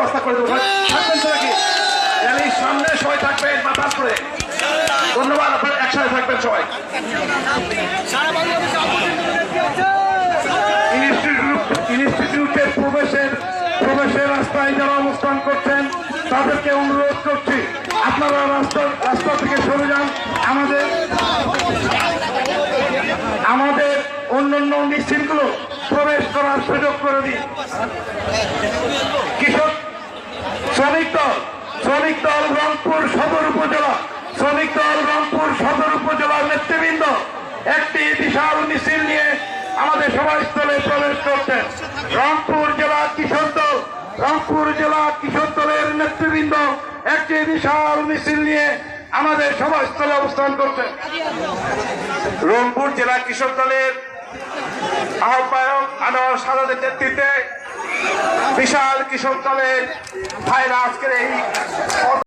ব্যবস্থা করে দেবো থাকবেন সামনে সবাই থাকবেন মাথাস করে। ধন্যবাদ, আপনারা একসাথে থাকবেন সবাই। প্রবেশের প্রবেশের রাস্তায় যারা করছেন, তাদেরকে অনুরোধ করছি, আপনারা রাস্তা রাস্তা থেকে সরে যান। আমাদের আমাদের অন্যান্য মিছিলগুলো প্রবেশ করার সুযোগ করে দিন। শ্রমিক দল শ্রমিক দল রংপুর সদর উপজেলা, শ্রমিক দল রংপুর সদর উপজেলার নেতৃবৃন্দ একটি বিশাল মিছিল নিয়ে আমাদের সভাস্থলে প্রবেশ করছেন। রংপুর জেলা কিশোর দল, রংপুর জেলা কিশোর দলের নেতৃবৃন্দ একটি বিশাল মিছিল নিয়ে আমাদের সভাস্থলে অবস্থান করছেন। রংপুর জেলা কৃষক দলের আহ্বায়ক আনোয়ার সাদাদের নেতৃত্বে বিশাল কৃষক দলের ভাইরা আজকের এই